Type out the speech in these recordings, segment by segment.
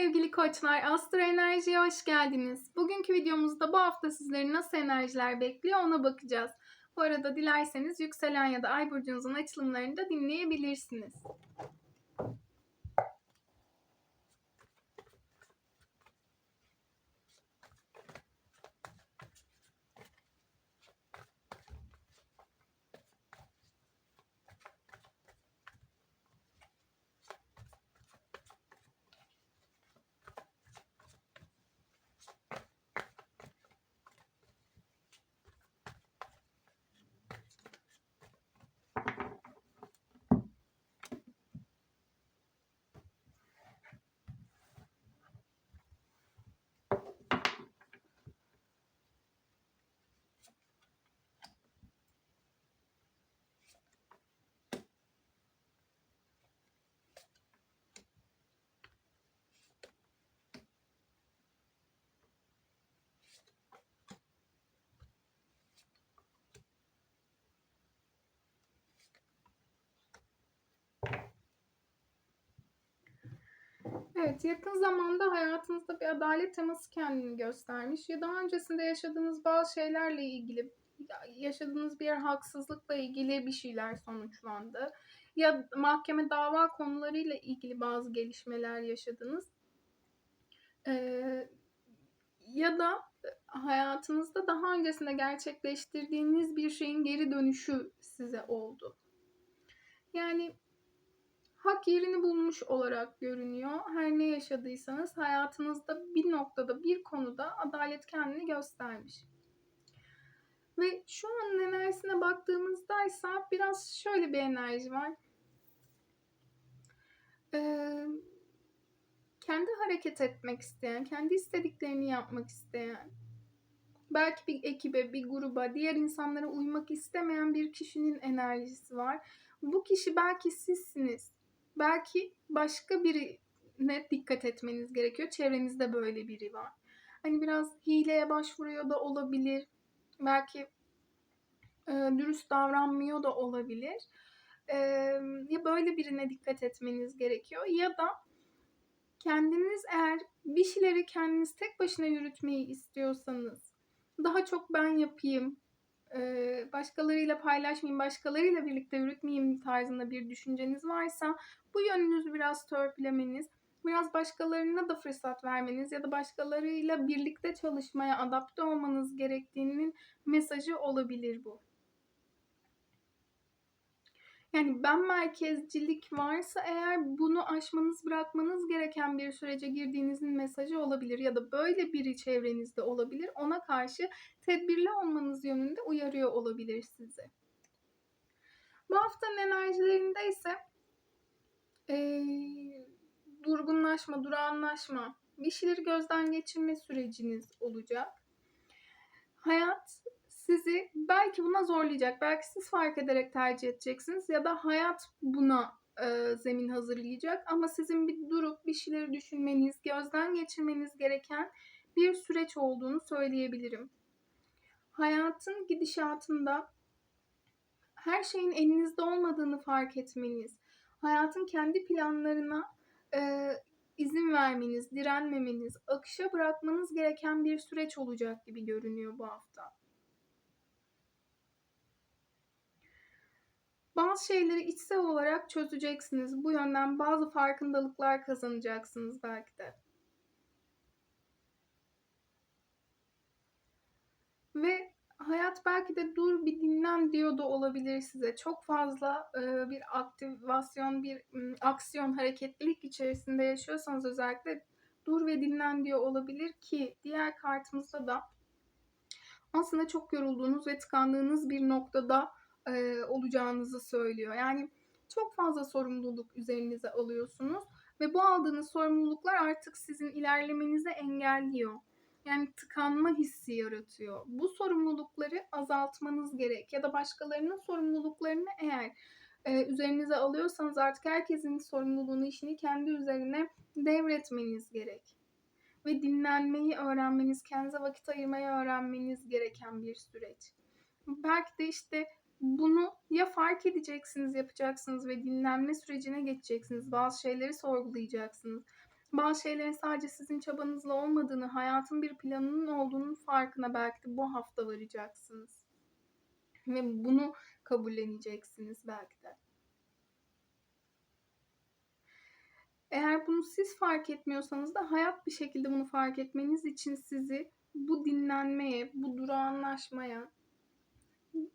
sevgili koçlar, Astro Enerji'ye hoş geldiniz. Bugünkü videomuzda bu hafta sizleri nasıl enerjiler bekliyor ona bakacağız. Bu arada dilerseniz yükselen ya da ay burcunuzun açılımlarını da dinleyebilirsiniz. Evet, yakın zamanda hayatınızda bir adalet teması kendini göstermiş ya daha öncesinde yaşadığınız bazı şeylerle ilgili yaşadığınız bir haksızlıkla ilgili bir şeyler sonuçlandı. Ya mahkeme dava konularıyla ilgili bazı gelişmeler yaşadınız. Ee, ya da hayatınızda daha öncesinde gerçekleştirdiğiniz bir şeyin geri dönüşü size oldu. Yani hak yerini bulmuş olarak görünüyor. Her ne yaşadıysanız hayatınızda bir noktada, bir konuda adalet kendini göstermiş. Ve şu an enerjisine baktığımızda ise biraz şöyle bir enerji var. Ee, kendi hareket etmek isteyen, kendi istediklerini yapmak isteyen, belki bir ekibe, bir gruba, diğer insanlara uymak istemeyen bir kişinin enerjisi var. Bu kişi belki sizsiniz belki başka birine dikkat etmeniz gerekiyor. Çevrenizde böyle biri var. Hani biraz hileye başvuruyor da olabilir. Belki e, dürüst davranmıyor da olabilir. E, ya böyle birine dikkat etmeniz gerekiyor ya da kendiniz eğer bir şeyleri kendiniz tek başına yürütmeyi istiyorsanız daha çok ben yapayım, başkalarıyla paylaşmayayım, başkalarıyla birlikte yürütmeyeyim tarzında bir düşünceniz varsa bu yönünüzü biraz törpülemeniz, biraz başkalarına da fırsat vermeniz ya da başkalarıyla birlikte çalışmaya adapte olmanız gerektiğinin mesajı olabilir bu. Yani ben merkezcilik varsa eğer bunu aşmanız bırakmanız gereken bir sürece girdiğinizin mesajı olabilir ya da böyle biri çevrenizde olabilir. Ona karşı tedbirli olmanız yönünde uyarıyor olabilir sizi. Bu haftanın enerjilerinde ise ee, durgunlaşma, durağanlaşma, bir şeyleri gözden geçirme süreciniz olacak. Hayat sizi belki buna zorlayacak. Belki siz fark ederek tercih edeceksiniz ya da hayat buna e, zemin hazırlayacak. Ama sizin bir durup bir şeyleri düşünmeniz, gözden geçirmeniz gereken bir süreç olduğunu söyleyebilirim. Hayatın gidişatında her şeyin elinizde olmadığını fark etmeniz, hayatın kendi planlarına e, izin vermeniz, direnmemeniz, akışa bırakmanız gereken bir süreç olacak gibi görünüyor bu hafta. Bazı şeyleri içsel olarak çözeceksiniz. Bu yönden bazı farkındalıklar kazanacaksınız belki de. Ve hayat belki de dur bir dinlen diyor da olabilir size. Çok fazla e, bir aktivasyon, bir aksiyon, hareketlilik içerisinde yaşıyorsanız özellikle dur ve dinlen diyor olabilir ki diğer kartımızda da aslında çok yorulduğunuz ve tıkandığınız bir noktada e, olacağınızı söylüyor. Yani çok fazla sorumluluk üzerinize alıyorsunuz ve bu aldığınız sorumluluklar artık sizin ilerlemenizi engelliyor. Yani tıkanma hissi yaratıyor. Bu sorumlulukları azaltmanız gerek ya da başkalarının sorumluluklarını eğer e, üzerinize alıyorsanız artık herkesin sorumluluğunu, işini kendi üzerine devretmeniz gerek. Ve dinlenmeyi öğrenmeniz, kendinize vakit ayırmayı öğrenmeniz gereken bir süreç. Belki de işte bunu ya fark edeceksiniz, yapacaksınız ve dinlenme sürecine geçeceksiniz. Bazı şeyleri sorgulayacaksınız. bazı şeylerin sadece sizin çabanızla olmadığını, hayatın bir planının olduğunun farkına belki de bu hafta varacaksınız. Ve bunu kabulleneceksiniz belki de. Eğer bunu siz fark etmiyorsanız da hayat bir şekilde bunu fark etmeniz için sizi bu dinlenmeye, bu durağanlaşmaya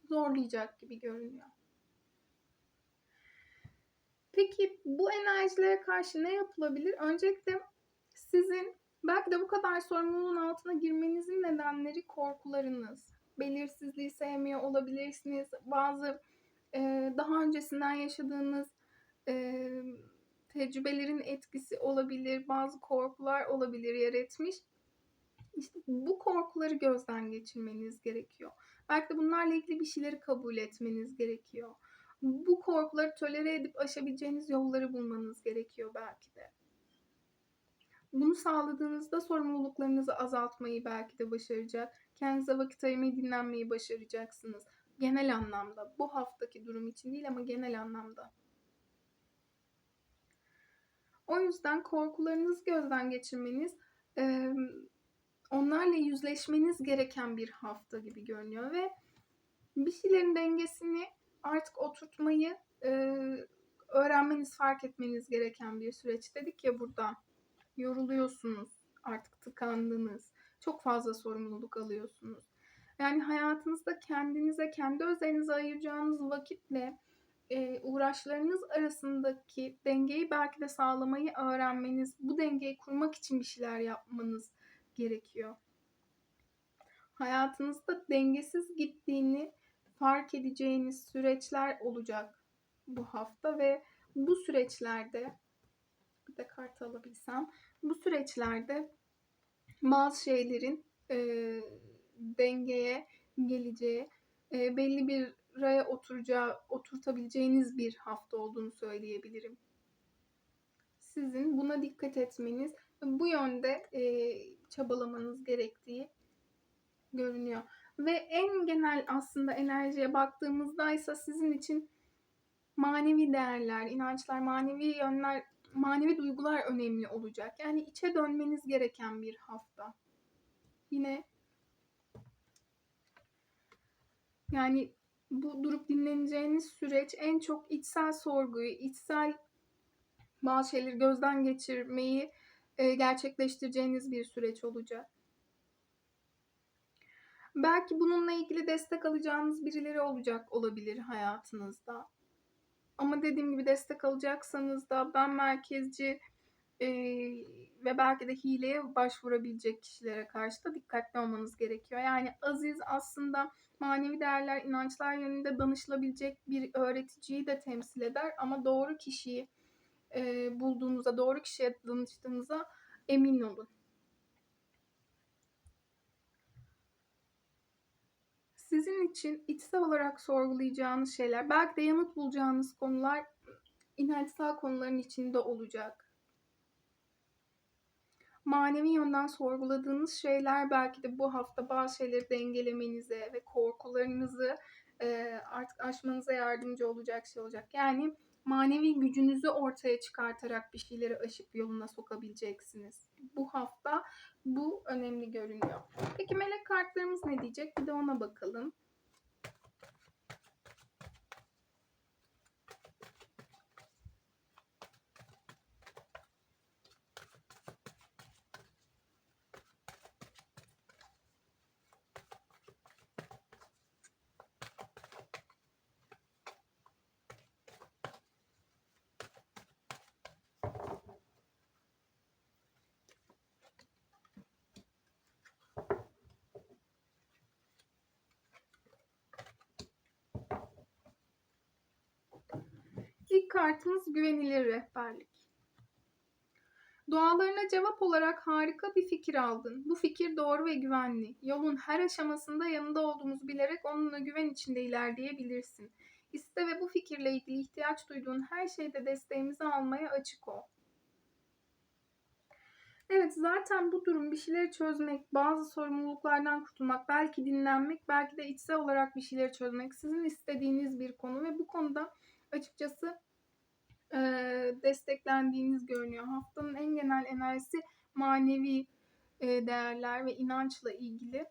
zorlayacak gibi görünüyor. Peki bu enerjilere karşı ne yapılabilir? Öncelikle sizin belki de bu kadar sorumluluğun altına girmenizin nedenleri korkularınız. Belirsizliği sevmiyor olabilirsiniz. Bazı e, daha öncesinden yaşadığınız e, tecrübelerin etkisi olabilir. Bazı korkular olabilir yer etmiş. İşte bu korkuları gözden geçirmeniz gerekiyor. Belki de bunlarla ilgili bir şeyleri kabul etmeniz gerekiyor. Bu korkuları tolere edip aşabileceğiniz yolları bulmanız gerekiyor belki de. Bunu sağladığınızda sorumluluklarınızı azaltmayı belki de başaracak. Kendinize vakit ayırmayı, dinlenmeyi başaracaksınız. Genel anlamda. Bu haftaki durum için değil ama genel anlamda. O yüzden korkularınızı gözden geçirmeniz, onlarla yüzleşmeniz gereken bir hafta gibi görünüyor ve bir şeylerin dengesini artık oturtmayı öğrenmeniz, fark etmeniz gereken bir süreç dedik ya burada. Yoruluyorsunuz, artık tıkandınız, çok fazla sorumluluk alıyorsunuz. Yani hayatınızda kendinize, kendi özelinize ayıracağınız vakitle e, uğraşlarınız arasındaki dengeyi belki de sağlamayı öğrenmeniz, bu dengeyi kurmak için bir şeyler yapmanız gerekiyor. Hayatınızda dengesiz gittiğini fark edeceğiniz süreçler olacak bu hafta ve bu süreçlerde bir de kart alabilsem bu süreçlerde bazı şeylerin e, dengeye geleceği e, belli bir raya oturacağı, oturtabileceğiniz bir hafta olduğunu söyleyebilirim. Sizin buna dikkat etmeniz, bu yönde e, çabalamanız gerektiği görünüyor. Ve en genel aslında enerjiye baktığımızda ise sizin için manevi değerler, inançlar, manevi yönler, manevi duygular önemli olacak. Yani içe dönmeniz gereken bir hafta. Yine yani bu durup dinleneceğiniz süreç en çok içsel sorguyu, içsel bazı şeyleri gözden geçirmeyi gerçekleştireceğiniz bir süreç olacak. Belki bununla ilgili destek alacağınız birileri olacak olabilir hayatınızda. Ama dediğim gibi destek alacaksanız da ben merkezci e, ve belki de hileye başvurabilecek kişilere karşı da dikkatli olmanız gerekiyor. Yani Aziz aslında manevi değerler, inançlar yönünde danışılabilecek bir öğreticiyi de temsil eder ama doğru kişiyi e, bulduğunuzda, doğru kişiye danıştığınıza emin olun. Sizin için içsel olarak sorgulayacağınız şeyler, belki de yanıt bulacağınız konular inançsal konuların içinde olacak manevi yönden sorguladığınız şeyler belki de bu hafta bazı şeyleri dengelemenize ve korkularınızı artık aşmanıza yardımcı olacak şey olacak. Yani manevi gücünüzü ortaya çıkartarak bir şeyleri aşıp yoluna sokabileceksiniz. Bu hafta bu önemli görünüyor. Peki melek kartlarımız ne diyecek? Bir de ona bakalım. İlk kartımız güvenilir rehberlik. Dualarına cevap olarak harika bir fikir aldın. Bu fikir doğru ve güvenli. Yolun her aşamasında yanında olduğumuzu bilerek onunla güven içinde ilerleyebilirsin. İste ve bu fikirle ilgili ihtiyaç duyduğun her şeyde desteğimizi almaya açık ol. Evet zaten bu durum bir şeyleri çözmek, bazı sorumluluklardan kurtulmak, belki dinlenmek, belki de içsel olarak bir şeyleri çözmek sizin istediğiniz bir konu ve bu konuda açıkçası e, desteklendiğiniz görünüyor. Haftanın en genel enerjisi manevi e, değerler ve inançla ilgili.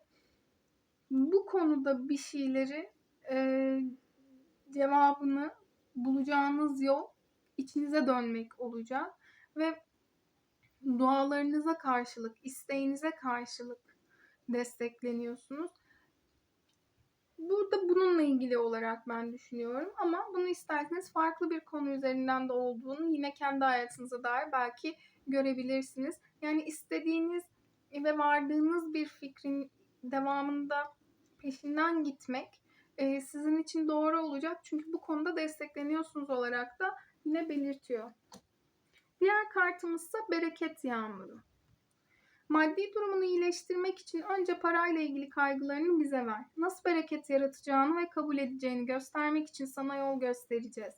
Bu konuda bir şeyleri e, cevabını bulacağınız yol içinize dönmek olacak ve dualarınıza karşılık, isteğinize karşılık destekleniyorsunuz. Burada bununla ilgili olarak ben düşünüyorum ama bunu isterseniz farklı bir konu üzerinden de olduğunu yine kendi hayatınıza dair belki görebilirsiniz. Yani istediğiniz ve vardığınız bir fikrin devamında peşinden gitmek e, sizin için doğru olacak. Çünkü bu konuda destekleniyorsunuz olarak da yine belirtiyor. Diğer kartımız ise bereket yağmuru. Maddi durumunu iyileştirmek için önce parayla ilgili kaygılarını bize ver. Nasıl bereket yaratacağını ve kabul edeceğini göstermek için sana yol göstereceğiz.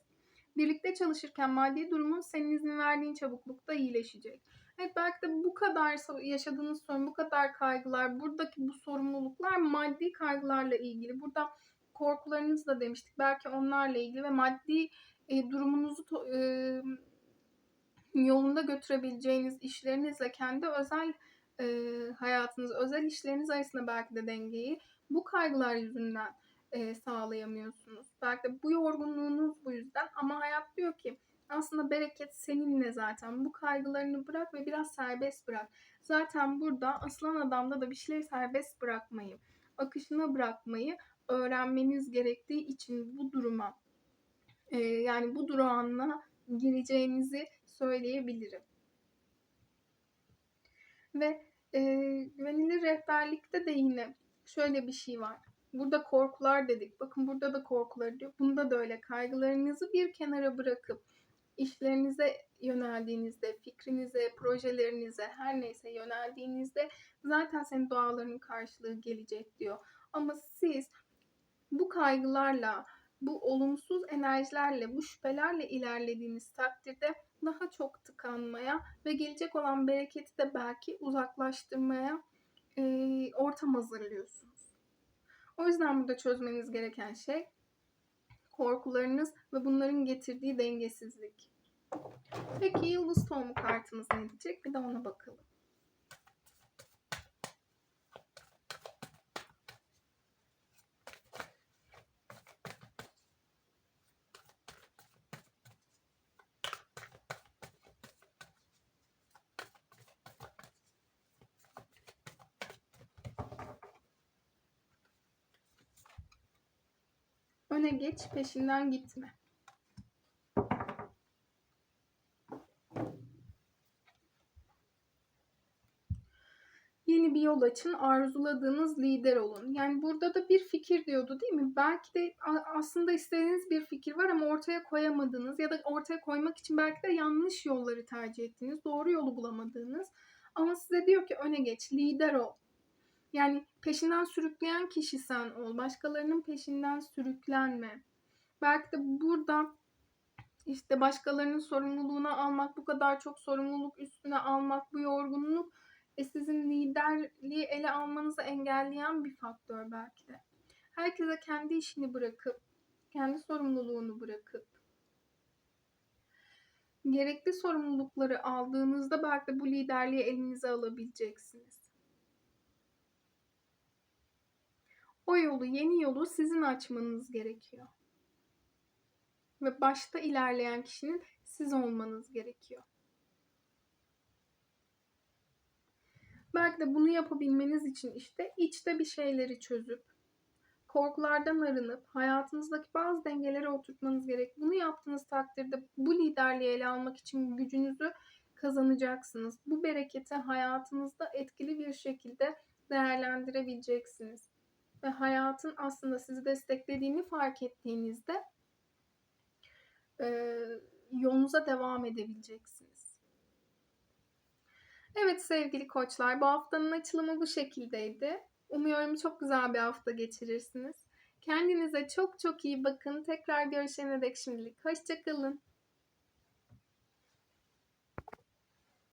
Birlikte çalışırken maddi durumun senin izin verdiğin çabuklukta iyileşecek. Evet belki de bu kadar yaşadığınız sorun, bu kadar kaygılar, buradaki bu sorumluluklar maddi kaygılarla ilgili. Burada korkularınız da demiştik. Belki onlarla ilgili ve maddi e, durumunuzu e, yolunda götürebileceğiniz işlerinizle kendi özel e, hayatınız, özel işleriniz arasında belki de dengeyi bu kaygılar yüzünden e, sağlayamıyorsunuz. Belki de bu yorgunluğunuz bu yüzden ama hayat diyor ki aslında bereket seninle zaten. Bu kaygılarını bırak ve biraz serbest bırak. Zaten burada aslan adamda da bir şeyleri serbest bırakmayı, akışına bırakmayı öğrenmeniz gerektiği için bu duruma e, yani bu durağına gireceğinizi söyleyebilirim. Ve e, güvenilir rehberlikte de yine şöyle bir şey var. Burada korkular dedik. Bakın burada da korkular diyor. Bunda da öyle. Kaygılarınızı bir kenara bırakıp işlerinize yöneldiğinizde, fikrinize, projelerinize, her neyse yöneldiğinizde zaten senin dualarının karşılığı gelecek diyor. Ama siz bu kaygılarla, bu olumsuz enerjilerle, bu şüphelerle ilerlediğiniz takdirde daha çok tıkanmaya ve gelecek olan bereketi de belki uzaklaştırmaya e, ortam hazırlıyorsunuz. O yüzden burada çözmeniz gereken şey korkularınız ve bunların getirdiği dengesizlik. Peki yıldız tohumu kartımız ne diyecek? Bir de ona bakalım. Öne geç, peşinden gitme. Yeni bir yol açın, arzuladığınız lider olun. Yani burada da bir fikir diyordu değil mi? Belki de aslında istediğiniz bir fikir var ama ortaya koyamadığınız ya da ortaya koymak için belki de yanlış yolları tercih ettiğiniz, doğru yolu bulamadığınız. Ama size diyor ki öne geç, lider ol. Yani peşinden sürükleyen kişi sen ol. Başkalarının peşinden sürüklenme. Belki de burada işte başkalarının sorumluluğunu almak, bu kadar çok sorumluluk üstüne almak, bu yorgunluk e, sizin liderliği ele almanızı engelleyen bir faktör belki de. Herkese kendi işini bırakıp, kendi sorumluluğunu bırakıp, gerekli sorumlulukları aldığınızda belki de bu liderliği elinize alabileceksiniz. O yolu, yeni yolu sizin açmanız gerekiyor. Ve başta ilerleyen kişinin siz olmanız gerekiyor. Belki de bunu yapabilmeniz için işte içte bir şeyleri çözüp, korkulardan arınıp hayatınızdaki bazı dengeleri oturtmanız gerek. Bunu yaptığınız takdirde bu liderliği ele almak için gücünüzü kazanacaksınız. Bu bereketi hayatınızda etkili bir şekilde değerlendirebileceksiniz. Ve hayatın aslında sizi desteklediğini fark ettiğinizde e, yolunuza devam edebileceksiniz. Evet sevgili koçlar bu haftanın açılımı bu şekildeydi. Umuyorum çok güzel bir hafta geçirirsiniz. Kendinize çok çok iyi bakın. Tekrar görüşene dek şimdilik. Hoşçakalın.